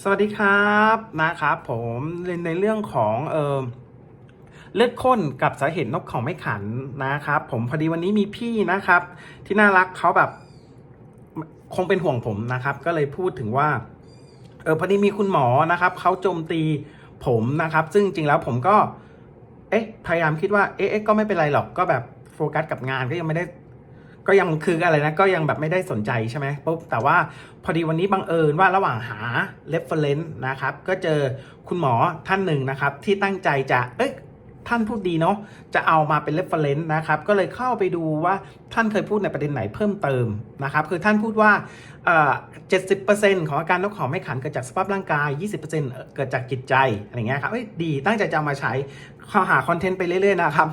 สวัสดีครับนะครับผมในในเรื่องของเออเลือดข้นกับสาเหตุนกของไม่ขันนะครับ ผมพอดีวันนี้มีพี่นะครับ ที่น่ารักเขาแบบคงเป็นห่วงผมนะครับ ก็เลยพูดถึงว่าเออพอดีมีคุณหมอนะครับเขาโจมตีผมนะครับ ซึ่งจริงแล้วผมก็ เอ๊ะพยายามคิดว่าเอ๊ะก็ไม่เป็นไรหรอกก็แบบโฟกัสกับงานก็ยังไม่ได้ ก็ยังคืออะไรนะก็ยังแบบไม่ได้สนใจใช่ไหมปุ๊บแต่ว่าพอดีวันนี้บังเอิญว่าระหว่างหา reference นะครับ ก็เจอคุณหมอท่านหนึ่งนะครับ ที่ตั้งใจจะเอ้ย ท่านพูดดีเนาะจะเอามาเป็น reference นะครับ ก็เลยเข้าไปดูว่าท่านเคยพูดในประเด็นไหนเพิ่มเติมนะครับ คือท่านพูดว่าเจ็ดสิบเปอ่อ70%ของอาการนกเขาไม่ขันเกิดจากสภาพร่างกาย20%เปอร์เซ็นต์เกิดจากจิตใจอะไรเงี้ยครับเอ้ยดีตั้งใจจะามาใช้เข้าหาคอนเทนต์ไปเรื่อยๆนะครับ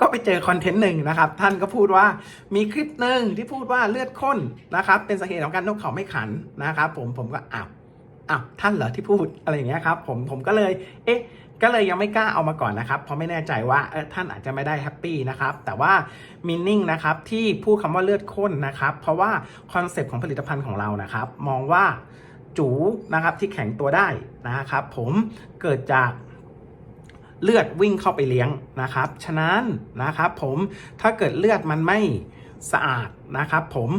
ก็ไปเจอคอนเทนต์หนึ่งนะครับ ท่านก็พูดว่ามีคลิปหนึ่งที่พูดว่าเลือดข้นนะครับ เป็นสาเหตุของการนกเขาไม่ขันนะครับ ผมผมก็อ้าวอ้าวท่านเหรอที่พูดอะไรเงี้ยครับ ผมผมก็เลย เอ๊ะ ก็เลยยังไม่กล้าเอามาก่อนนะครับ เพราะไม่แน่ใจว่าท่านอาจจะไม่ได้แฮปปี้นะครับ แต่ว่ามินนิ่งนะครับที่พูดคำว่าเลือดข้นนะครับ เพราะว่าคอนเซปต์ของผลิตภัณฑ์ของเรานะครับ มองว่าจูนะครับที่แข็งตัวได้นะครับผมเกิดจากเลือดวิ่งเข้าไปเลี้ยงนะครับ ฉะนั้นนะครับผมถ้าเกิดเลือดมันไม่ สะอาดนะครับผม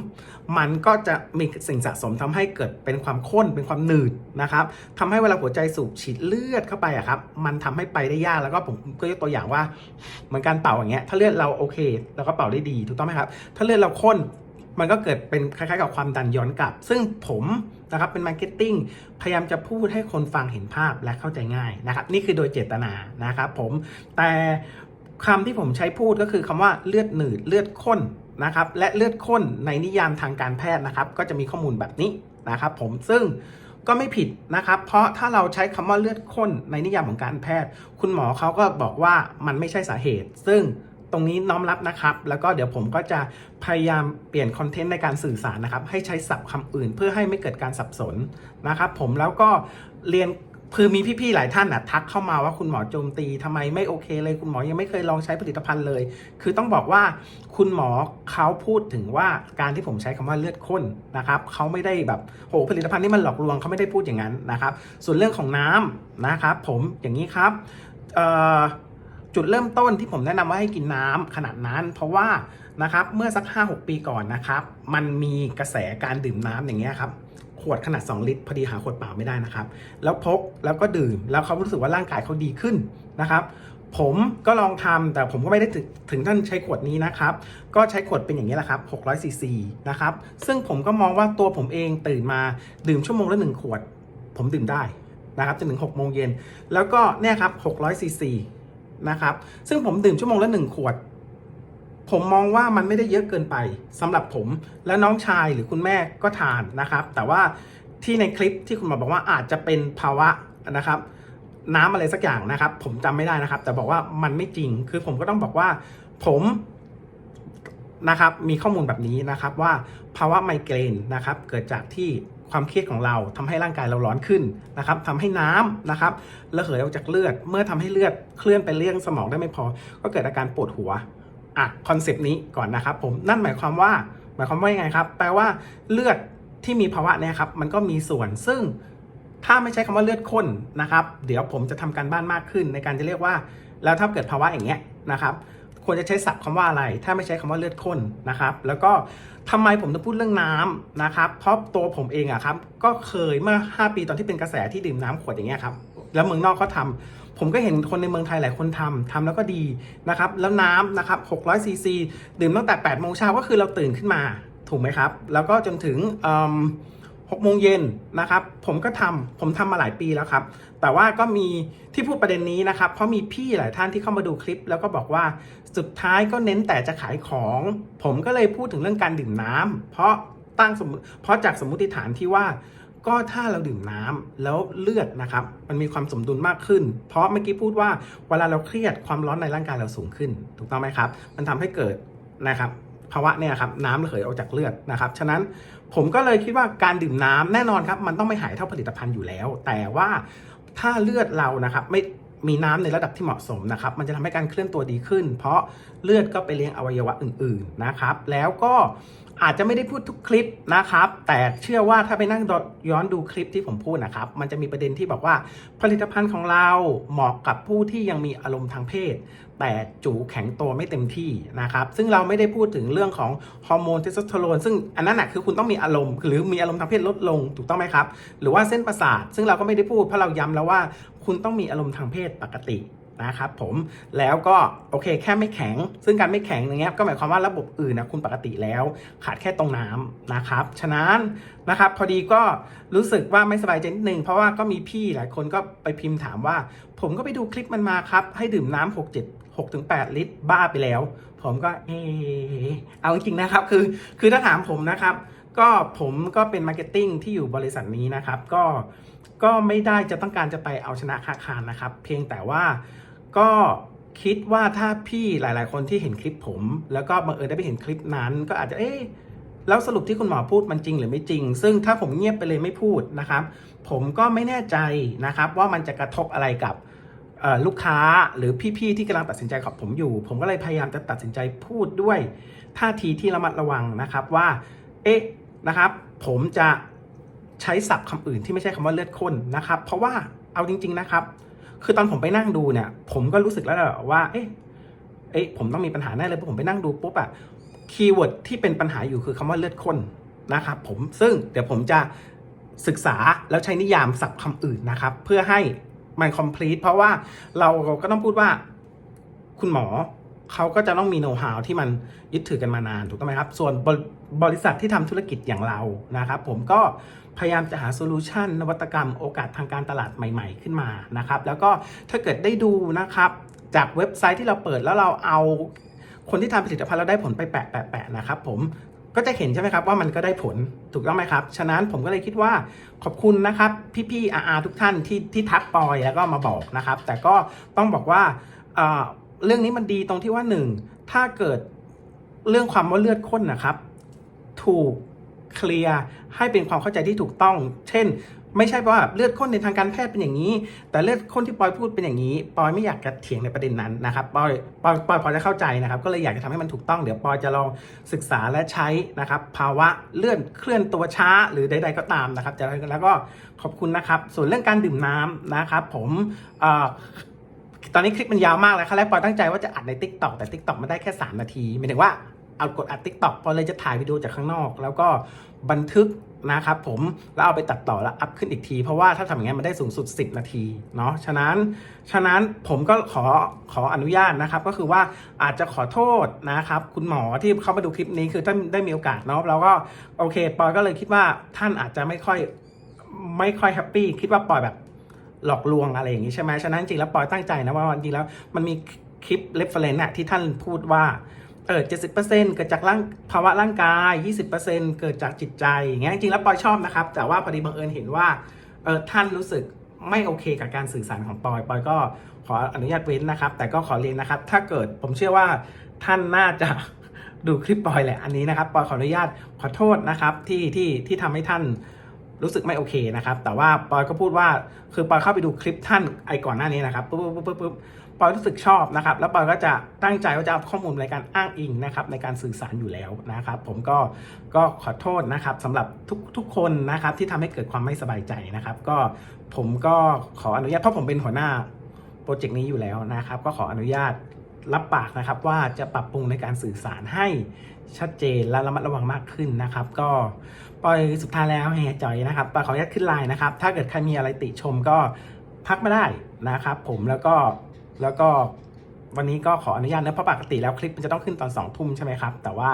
มันก็จะมีสิ่งสะสมทำให้เกิดเป็นความข้นเป็นความหนืดนะครับทำให้เวลาหัวใจสูบฉีดเลือดเข้าไปอะครับมันทำให้ไปได้ยากแล้วก็ผมก็ยกตัวอย่างว่าเหมือนการเป่าอย่างเงี้ยถ้าเลือดเราโอเคเราก็เป่าได้ดีถูกต้องไหมครับถ้าเลือดเราข้นมันก็เกิดเป็นคล้ายๆกับความดันย้อนกลับ ซึ่งผมนะครับเป็นมาร์เก็ตติ้งพยายามจะพูดให้คนฟังเห็นภาพและเข้าใจง่ายนะครับนี่คือโดยเจตนานะครับผมแต่คำที่ผมใช้พูดก็คือคำว่าเลือดหนืดเลือดข้น นะครับและเลือดข้นในนิยามทางการแพทย์นะครับ ก็จะมีข้อมูลแบบนี้นะครับ ผมซึ่งก็ไม่ผิดนะครับ เพราะถ้าเราใช้คำว่าเลือดข้นในนิยามของการแพทย์ คุณหมอเขาก็บอกว่ามันไม่ใช่สาเหตุ ซึ่งตรงนี้น้อมรับนะครับ แล้วก็เดี๋ยวผมก็จะพยายามเปลี่ยนคอนเทนต์ในการสื่อสารนะครับ ให้ใช้ศัพท์คำอื่น เพื่อให้ไม่เกิดการสับสนนะครับ ผมแล้วก็เรียน คือมีพี่ๆหลายท่านนะทักเข้ามาว่าคุณหมอโจมตีทำไมไม่โอเคเลยคุณหมอยังไม่เคยลองใช้ผลิตภัณฑ์เลย คือต้องบอกว่าคุณหมอเขาพูดถึงว่าการที่ผมใช้คำว่าเลือดข้นนะครับเขาไม่ได้แบบโหผลิตภัณฑ์นี้มันหลอกลวงเขาไม่ได้พูดอย่างนั้นนะครับ ส่วนเรื่องของน้ำนะครับผมอย่างนี้ครับจุดเริ่มต้นที่ผมแนะนำว่าให้กินน้ำขนาดนั้น เพราะว่า นะครับเมื่อสัก 5-6 ปีก่อนนะครับ มันมีกระแสการดื่มน้ำอย่างเงี้ยครับขวดขนาด 2 ลิตรพอดีหาขวดเปล่าไม่ได้นะครับ แล้วพกแล้วก็ดื่มแล้วเขารู้สึกว่าร่างกายเขาดีขึ้นนะครับ ผมก็ลองทำแต่ผมก็ไม่ได้ถึงท่านใช้ขวดนี้นะครับ ก็ใช้ขวดเป็นอย่างนี้แหละครับ600ซีซีนะครับ ซึ่งผมก็มองว่าตัวผมเองตื่นมาดื่มชั่วโมงละหนึ่งขวด ผมดื่มได้นะครับจนถึง6โมงเย็นแล้วก็เนี่ยครับ600ซีซีนะครับซึ่งผมดื่มชั่วโมงละหนึ่งขวด ผมมองว่ามันไม่ได้เยอะเกินไปสำหรับผมและน้องชายหรือคุณแม่ก็ทานนะครับ แต่ว่าที่ในคลิปที่คุณหมอบอกว่าอาจจะเป็นภาวะนะครับ น้ำอะไรสักอย่างนะครับ ผมจำไม่ได้นะครับ แต่บอกว่ามันไม่จริงคือผมก็ต้องบอกว่าผมนะครับมีข้อมูลแบบนี้นะครับว่าภาวะไมเกรนนะครับเกิดจากที่ความเครียดของเราทำให้ร่างกายเราร้อนขึ้นนะครับทำให้น้ำนะครับระเหยออกจากเลือดเมื่อทำให้เลือดเคลื่อนไปเลี้ยงสมองได้ไม่พอ ก็เกิดอาการปวดหัว อะคอนเซปต์นี้ก่อนนะครับผมนั่นหมายความว่า หมายความว่ายังไงครับ แปลว่าเลือดที่มีภาวะเนี่ยครับมันก็มีส่วนซึ่งถ้าไม่ใช้คำว่าเลือดข้นนะครับ เดี๋ยวผมจะทำการบ้านมากขึ้น ในการจะเรียกว่า แล้วถ้าเกิดภาวะอย่างเงี้ยนะครับ ควรจะใช้ศัพท์คำว่าอะไร ถ้าไม่ใช้คำว่าเลือดข้นนะครับ แล้วก็ทำไมผมต้องพูดเรื่องน้ำนะครับ เพราะตัวผมเองอะครับ ก็เคยเมื่อ 5 ปีตอนที่เป็นกระแสที่ดื่มน้ำขวดอย่างเงี้ยครับ แล้วเมืองนอกเขาทำ ผมก็เห็นคนในเมืองไทยหลายคนทำทำแล้วก็ดีนะครับ แล้วน้ำนะครับ600ซีซีดื่มตั้งแต่8โมงเช้าก็คือเราตื่นขึ้นมาถูกไหมครับ แล้วก็จนถึงหกโมงเย็นนะครับ ผมก็ทำผมทำมาหลายปีแล้วครับ แต่ว่าก็มีที่พูดประเด็นนี้นะครับ เพราะมีพี่หลายท่านที่เข้ามาดูคลิป แล้วก็บอกว่าสุดท้ายก็เน้นแต่จะขายของ ผมก็เลยพูดถึงเรื่องการดื่มน้ำเพราะตั้งสมมติเพราะจากสมมติฐานที่ว่า ก็ถ้าเราดื่มน้ำแล้วเลือดนะครับ มันมีความสมดุลมากขึ้น เพราะเมื่อกี้พูดว่าเวลาเราเครียดความร้อนในร่างกายเราสูงขึ้น ถูกต้องไหมครับ มันทำให้เกิดนะครับภาวะเนี่ยครับน้ำระเหยออกจากเลือดนะครับ ฉะนั้นผมก็เลยคิดว่าการดื่มน้ำแน่นอนครับ มันต้องไม่หายเท่าผลิตภัณฑ์อยู่แล้ว แต่ว่าถ้าเลือดเรานะครับไม่มีน้ำในระดับที่เหมาะสมนะครับ มันจะทำให้การเคลื่อนตัวดีขึ้น เพราะเลือดก็ไปเลี้ยงอวัยวะอื่น ๆนะครับ แล้วก็ อาจจะไม่ได้พูดทุกคลิปนะครับ แต่เชื่อว่าถ้าไปนั่งย้อนดูคลิปที่ผมพูดนะครับ มันจะมีประเด็นที่บอกว่าผลิตภัณฑ์ของเราเหมาะกับผู้ที่ยังมีอารมณ์ทางเพศ แต่จูแข็งตัวไม่เต็มที่นะครับ ซึ่งเราไม่ได้พูดถึงเรื่องของฮอร์โมนเทสโทสเตอโรนซึ่งอันนั้นนะคือคุณต้องมีอารมณ์ หรือมีอารมณ์ทางเพศลดลงถูกต้องไหมครับ หรือว่าเส้นประสาท ซึ่งเราก็ไม่ได้พูดเพราะเราย้ำแล้วว่า คุณต้องมีอารมณ์ทางเพศปกติ นะครับผมแล้วก็โอเคแค่ไม่แข็ง ซึ่งการไม่แข็งอย่างเงี้ยก็หมายความว่าระบบอื่นนะคุณปกติแล้ว ขาดแค่ตรงน้ำนะครับ ฉะนั้นนะครับพอดีก็รู้สึกว่าไม่สบายใจนิดนึงเพราะว่าก็มีพี่หลายคนก็ไปพิมพ์ถามว่า ผมก็ไปดูคลิปมันมาครับ ให้ดื่มน้ำหกเจ็ดหกถึงแปดลิตรบ้าไปแล้ว ผมก็เออเอาจริงนะครับคือคือถ้าถามผมนะครับก็ผมก็เป็นมาร์เก็ตติ้งที่อยู่บริษัทนี้นะครับ ก็ก็ไม่ได้จะต้องการจะไปเอาชนะค้าคารนะครับ เพียงแต่ว่า ก็คิดว่าถ้าพี่หลาย ๆ คนที่เห็นคลิปผม แล้วก็บังเอิญได้ไปเห็นคลิปนั้น ก็อาจจะเอ๊ะแล้วสรุปที่คุณหมอพูดมันจริงหรือไม่จริง ซึ่งถ้าผมเงียบไปเลยไม่พูดนะครับ ผมก็ไม่แน่ใจนะครับ ว่ามันจะกระทบอะไรกับลูกค้าหรือพี่ ๆ ที่กำลังตัดสินใจกับผมอยู่ ผมก็เลยพยายามจะตัดสินใจพูดด้วยท่าทีที่ระมัดระวังนะครับว่า เอ๊ะนะครับ ผมจะใช้ศัพท์คำอื่นที่ไม่ใช่คำว่าเลือดข้นนะครับ เพราะว่าเอาจริง ๆ นะครับ คือตอนผมไปนั่งดูเนี่ย ผมก็รู้สึกแล้วแหละว่า เอ๊ะเอ๊ะผมต้องมีปัญหาแน่เลยเพราะผมไปนั่งดูปุ๊บอะคีย์เวิร์ดที่เป็นปัญหาอยู่คือคำว่าเลือดข้นนะครับผมซึ่งเดี๋ยวผมจะศึกษาแล้วใช้นิยามศัพท์คำอื่นนะครับ เพื่อให้มัน complete เพราะว่าเราก็ต้องพูดว่าคุณหมอเขาก็จะต้องมีโน้ตฮาวที่มันยึดถือกันมานานถูกต้องไหมครับ ส่วนบบริษัทที่ทำธุรกิจอย่างเรานะครับ ผมก็ พยายามจะหาโซลูชันนวัตกรรมโอกาสทางการตลาดใหม่ๆ ขึ้นมานะครับ แล้วก็ถ้าเกิดได้ดูนะครับ จากเว็บไซต์ที่เราเปิดแล้วเราเอาคนที่ทำผลิตภัณฑ์แล้วได้ผลไปแปะแปะแปะนะครับผมก็จะเห็นใช่ไหมครับว่ามันก็ได้ผลถูกต้องไหมครับ ฉะนั้นผมก็เลยคิดว่าขอบคุณนะครับ พี่ๆอาอาทุกท่านที่ที่ทักปอยแล้วก็มาบอกนะครับ แต่ก็ต้องบอกว่าเเรื่องนี้มันดีตรงที่ว่าหนึ่งถ้าเกิดเรื่องความว่าเลือดข้นนะครับ ถูก เคลียร์ให้เป็นความเข้าใจที่ถูกต้อง เช่น ไม่ใช่ว่าเลือดข้นในทางการแพทย์เป็นอย่างนี้ แต่เลือดข้นที่ปอยพูดเป็นอย่างนี้ ปอยไม่อยากจะเถียงในประเด็นนั้นนะครับปอยปอยปอยพอจะเข้าใจนะครับ ก็เลยอยากจะทำให้มันถูกต้อง เดี๋ยวปอยจะลองศึกษาและใช้นะครับ ภาวะเลื่อนเคลื่อนตัวช้าหรือใด ๆ ก็ตามนะครับแล้วก็ขอบคุณนะครับ ส่วนเรื่องการดื่มน้ำนะครับ ผมตอนนี้คลิปมันยาวมากแล้วครั้งแรกปอยตั้งใจว่าจะอัดใน Tik t o อกแต่ Tik t o อกมันได้แค่ 3 นาทีหมายถึงว่า เอากดอัด Tik t o อกปอยเลยจะถ่ายวิดีโอจากข้างนอก แล้วก็บันทึกนะครับผมแล้วเอาไปตัดต่อแล้วอัพขึ้นอีกที เพราะว่าถ้าทำอย่างนี้มันได้สูงสุด 10 นาทีเนาะฉะนั้นฉะนั้นผมก็ขอขออนุญาตนะครับ ก็คือว่าอาจจะขอโทษนะครับ คุณหมอที่เข้ามาดูคลิปนี้คือถ้าได้มีโอกาสเนาะเราก็โอเคปอยก็เลยคิดว่าท่านอาจจะไม่ค่อยไม่ค่อยแฮปปี้คิดว่าปอยแบบหลอกลวงอะไรอย่างนี้ใช่ไหมฉะนั้นจริงแล้วปอยตั้งใจนะว่าจริงแล้วมันมีคลิปเรฟเฟรนซ์น่ะที่ท่านพูดว่า เออเจ็ดสิบเกิดจากร่างภาวะร่างกายยี่สิบเกิดจากจิตใจอย่างเงี้ยจริงแล้วปอยชอบนะครับ แต่ว่าพอดีบังเอิญเห็นว่าเออท่านรู้สึกไม่โอเคกับการสื่อสารของปอย ปอยก็ขออนุญาตเว้นนะครับ แต่ก็ขอเรียนนะครับ ถ้าเกิดผมเชื่อว่าท่านน่าจะดูคลิปปอยแหละอันนี้นะครับ ปอยขออนุญาตขอโทษนะครับที่ที่ที่ทำให้ท่านรู้สึกไม่โอเคนะครับ แต่ว่าปอยก็พูดว่าคือปอยเข้าไปดูคลิปท่านไอ้ก่อนหน้านี้นะครับปุ๊บปุ๊บปุ๊บปุ๊บ ปอยรู้สึกชอบนะครับ แล้วปอยก็จะตั้งใจว่าจะเอาข้อมูลในการอ้างอิงนะครับในการสื่อสารอยู่แล้วนะครับ ผมก็ก็ขอโทษนะครับสำหรับทุกทุกคนนะครับที่ทำให้เกิดความไม่สบายใจนะครับ ก็ผมก็ขออนุญาตเพราะผมเป็นหัวหน้าโปรเจกต์นี้อยู่แล้วนะครับ ก็ขออนุญาตรับปากนะครับว่าจะปรับปรุงในการสื่อสารให้ชัดเจนและระมัดระวังมากขึ้นนะครับ ก็ปอยสุดท้ายแล้วแฮจอยนะครับปอยขออนุญาตขึ้นไลน์นะครับ ถ้าเกิดใครมีอะไรติชมก็พักไมาได้นะครับ ผมแล้วก็ แล้วก็วันนี้ก็ขออนุญาตนะเพราะปกติแล้วคลิปมันจะต้องขึ้นตอนสองทุ่มใช่ไหมครับ แต่ว่า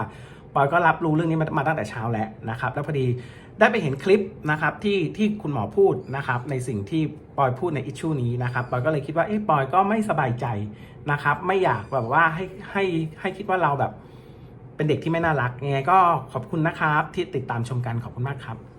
ปอยก็รับรู้เรื่องนี้มามาตั้งแต่เช้าแล้วนะครับ แล้วพอดีได้ไปเห็นคลิปนะครับที่ที่คุณหมอพูดนะครับ ในสิ่งที่ปอยพูดในอิชชูนี้นะครับปอยก็เลยคิดว่าเอ๊ะปอยก็ไม่สบายใจนะครับ ไม่อยากแบบว่าให้ให้ให้คิดว่าเราแบบ เป็นเด็กที่ไม่น่ารักยังไงก็ขอบคุณนะครับ ที่ติดตามชมกันขอบคุณมากครับ